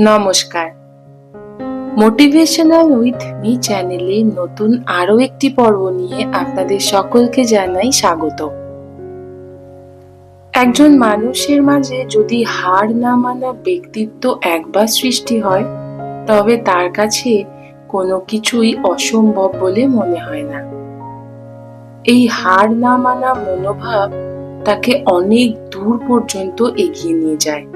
নমস্কার। Motivational with me চ্যানেলে নতুন আরও একটি পর্ব নিয়ে আপনাদের সকলকে জানাই স্বাগত। একজন মানুষের মাঝে যদি হার না মানা ব্যক্তিত্ব একবার সৃষ্টি হয়, তবে তার কাছে কোনো কিছুই অসম্ভব বলে মনে হয় না। এই হার না মানা মনোভাব তাকে অনেক দূর পর্যন্ত এগিয়ে নিয়ে যায়।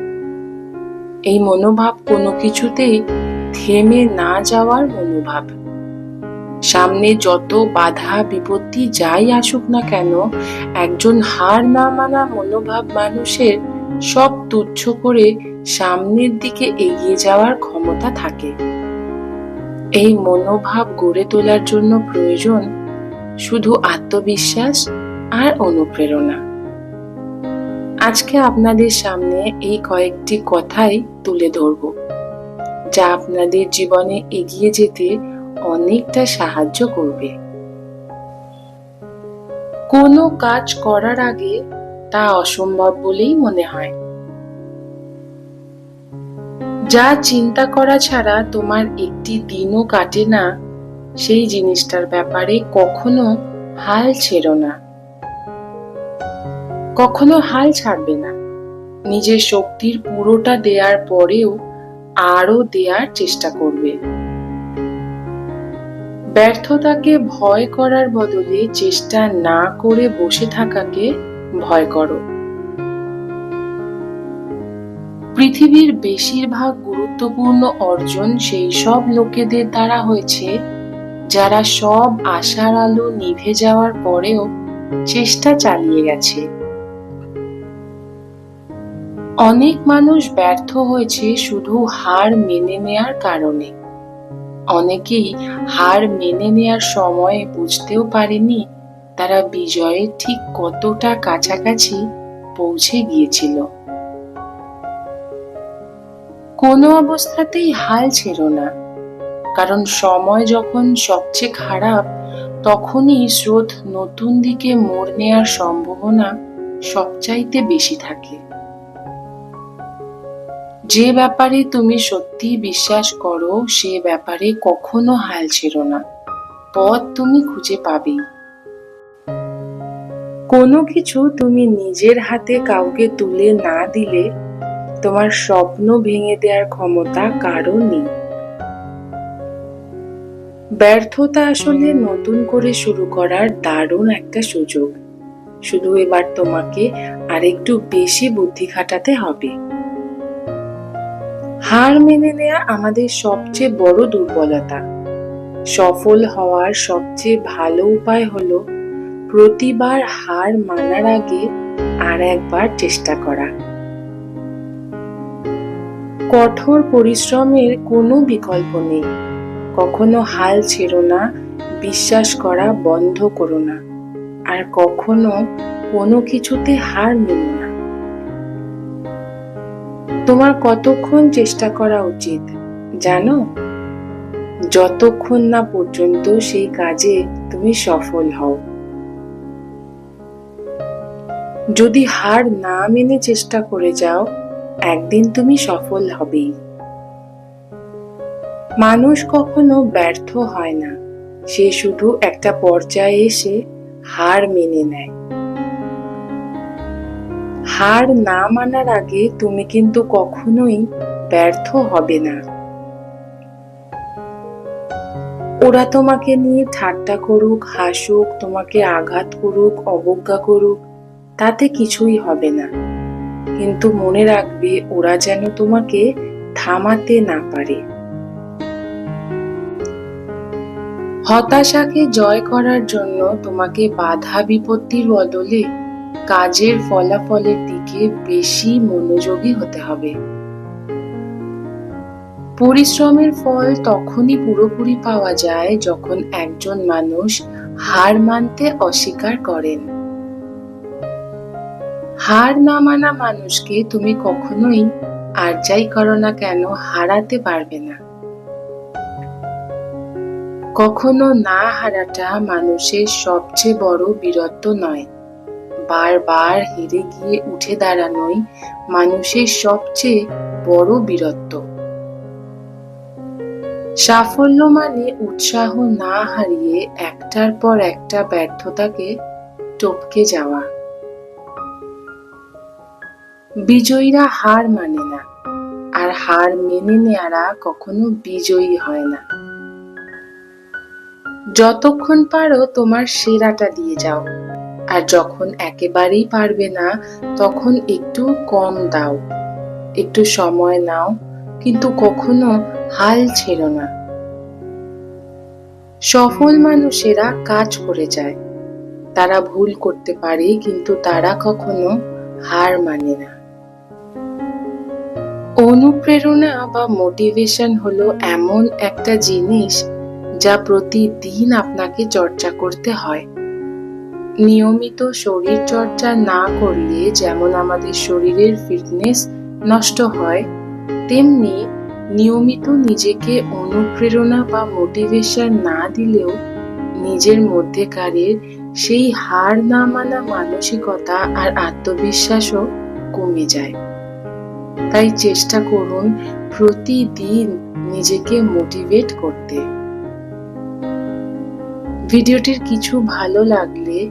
এই মনোভাব কোনো কিছুতেই থেমে না যাওয়ার মনোভাব। সামনে যত বাধা বিপত্তি যাই আসুক না কেন, একজন হার না মানা মনোভাব মানুষের সব তুচ্ছ করে সামনের দিকে এগিয়ে যাওয়ার ক্ষমতা থাকে। এই মনোভাব গড়ে তোলার জন্য প্রয়োজন শুধু আত্মবিশ্বাস আর অনুপ্রেরণা। আজকে আপনাদের সামনে এই কয়েকটি কথাই তুলে ধরব, যা আপনাদের জীবনে এগিয়ে যেতে অনেকটা সাহায্য করবে। কোনো কাজ করার আগে তা অসম্ভব বলেই মনে হয়। যা চিন্তা করা ছাড়া তোমার একটি দিনও কাটে না, সেই জিনিসটার ব্যাপারে কখনো হাল ছেড়ো না। কখনো হাল ছাড়বে না। নিজের শক্তির পুরোটা দেওয়ার পরেও আরও দেওয়ার চেষ্টা করবে। ব্যর্থতাকে ভয় করার বদলে চেষ্টা না করে বসে থাকাকে ভয় করো। পৃথিবীর বেশিরভাগ গুরুত্বপূর্ণ অর্জন সেই সব লোকেদের দ্বারা হয়েছে, যারা সব আশার আলো নিভে যাওয়ার পরেও চেষ্টা চালিয়ে গেছে। অনেক মানুষ ব্যর্থ হয়েছে শুধু হার মেনে নেয়ার কারণে। অনেকেই হার মেনে নেয়ার সময় বুঝতেও পারেনি তারা বিজয়ের ঠিক কতটা কাছাকাছি পৌঁছে গিয়েছিল। কোনো অবস্থাতেই হাল ছিল না, কারণ সময় যখন সবচেয়ে খারাপ, তখনই স্রোত নতুন দিকে মোড় নেয়ার সম্ভাবনা সবচাইতে বেশি থাকে। যে ব্যাপারে তুমি সত্যি বিশ্বাস করো, সে ব্যাপারে কখনো হাল ছেড়ো না। পথ তুমি খুঁজে পাবেই কোনো কিছু তুমি নিজের হাতে কাউকে তুলে না দিলে তোমার স্বপ্ন ভেঙে দেওয়ার ক্ষমতা কারও নেই। ব্যর্থতা আসলে নতুন করে শুরু করার দারুণ একটা সুযোগ। শুধু এবার তোমাকে আরেকটু বেশি বুদ্ধি খাটাতে হবে। হার মেনে নেয়া আমাদের সবচেয়ে বড় দুর্বলতা। সফল হওয়ার সবচেয়ে ভালো উপায় হলো প্রতিবার হার মানার আগে আর একবার চেষ্টা করা। কঠোর পরিশ্রমের কোনো বিকল্প নেই। কখনো হাল ছেড়ো না, বিশ্বাস করা বন্ধ করো না। আর কখনো কোনো কিছুতে হার মেনো না। তোমার কতক্ষণ চেষ্টা করা উচিত, জানো? যতক্ষণ না পর্যন্ত সেই কাজে তুমি সফল হও। যদি হার না মেনে চেষ্টা করে যাও, একদিন তুমি সফল হবেই। মানুষ কখনো ব্যর্থ হয় না, সে শুধু একটা পর্যায়ে এসে হার মেনে নেয়। হার না মানার আগে তুমি কিন্তু কখনোই ব্যর্থ হবে না। ওরা তোমাকে নিয়ে ঠাট্টা করুক, হাসুক, তোমাকে আঘাত করুক, অবজ্ঞা করুক, তাতে কিছুই হবে না। কিন্তু মনে রাখবে ওরা যেন তোমাকে থামাতে না পারে। হতাশাকে জয় করার জন্য তোমাকে বাধা বিপত্তির বদলে কাজের ফলাফলের দিকে বেশি মনোযোগী হতে হবে। পরিশ্রমের ফল তখনই পুরোপুরি পাওয়া যায় যখন একজন মানুষ হার মানতে অস্বীকার করেন। হার না মানা মানুষকে তুমি কখনোই আর যাই করো না কেন হারাতে পারবে না। কখনো না হারাটা মানুষের সবচেয়ে বড় বীরত্ব নয়। বারবার হেরে গিয়ে উঠে দাঁড়ানোই মানুষের সবচেয়ে বড় বীরত্ব। সাফল্য মানে উৎসাহ না হারিয়ে একটার পর একটা ব্যর্থতাকে টপকে যাওয়া। বিজয়ীরা হার মানে না, আর হার মেনে নেয়ারা কখনো বিজয়ী হয় না। যতক্ষণ পারো তোমার সেরাটা দিয়ে যাও। আর যখন একেবারেই পারবে না, তখন একটু কম দাও। একটু সময় নাও, কিন্তু কখনো হাল ছেড়ো না। সফল মানুষেরা কাজ করে যায়। তারা ভুল করতে পারে, কিন্তু তারা কখনো হার মানে না। অনুপ্রেরণা বা মোটিভেশন হলো এমন একটা জিনিস যা প্রতিদিন আপনাকে চর্চা করতে হয়। নিয়মিত শরীর চর্চা না করলে যেমন আমাদের শরীরের ফিটনেস নষ্ট হয়, তেমনি নিয়মিত নিজেকে অনুপ্রেরণা বা মোটিভেশন না দিলেও নিজের মধ্যেকারের সেই হার না মানা মানসিকতা আর আত্মবিশ্বাসও কমে যায়। তাই চেষ্টা করুন প্রতিদিন নিজেকে মোটিভেট করতে। ভিডিওটির কিছু ভালো লাগলে